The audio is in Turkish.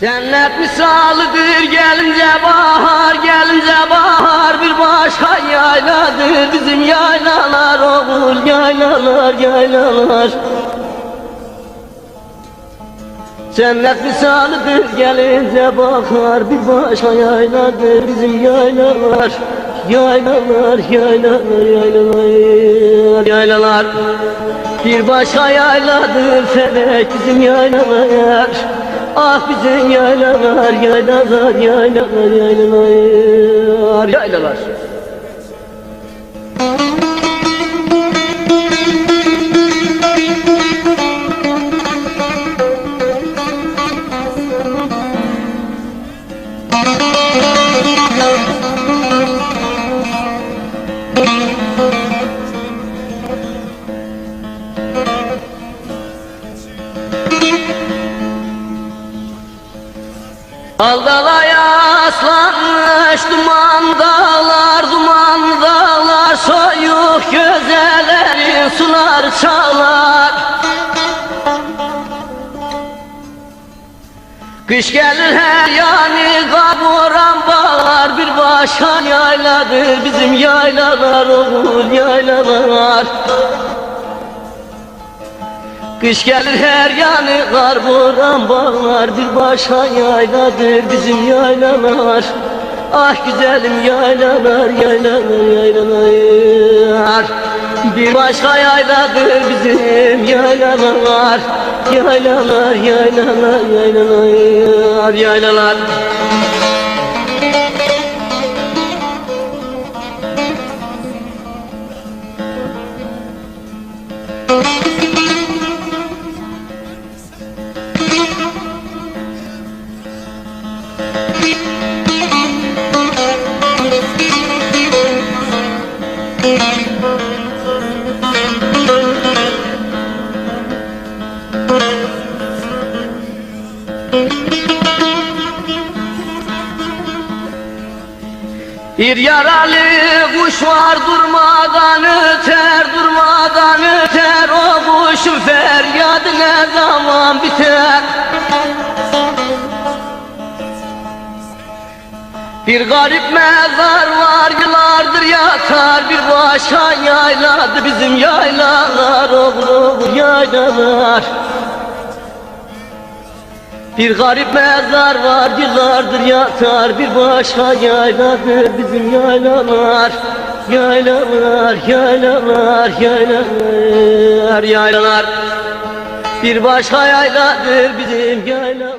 Cennet misalıdır gelince bahar gelince bahar. Bir başka yayladır bizim yaylalar oğul yaylalar yaylalar. Cennet misalıdır gelince bahar. Bir başka yayladır bizim yaylalar Yaylalar yaylalar yaylalar yaylalar. Bir başka yayladır felek bizim yaylalar Ah bizim yaylalar yaylalar yaylalar yaylalar yaylalar Aldalaya aslanmış duman dağlar duman dağlar Soyuk gözellerin sular çağlar Kış gelir her yani kaburan bağlar Bir başka yayladır bizim yaylalar oğul yaylalar Kış gelir her yanı kar boran bağlar Bir başka yayladır bizim yaylalar. Ah güzelim yaylalar yaylalar yaylalar. Bir başka yayladır bizim yaylalar. Yaylalar yaylalar yaylalar yaylalar Bir yaralı kuş var durmadan öter durmadan öter. O kuşun feryadı ne zaman biter? Bir garip mezar var yıllardır yatar. Bir başka yayladı bizim yaylalar. Oğul yaylalar bir garip mezar var yıllardır yatar. Bir başka yayladır bizim yaylalar. Yaylalar, yaylalar, yaylalar, yaylalar. Bir başka yayladır bizim yaylalar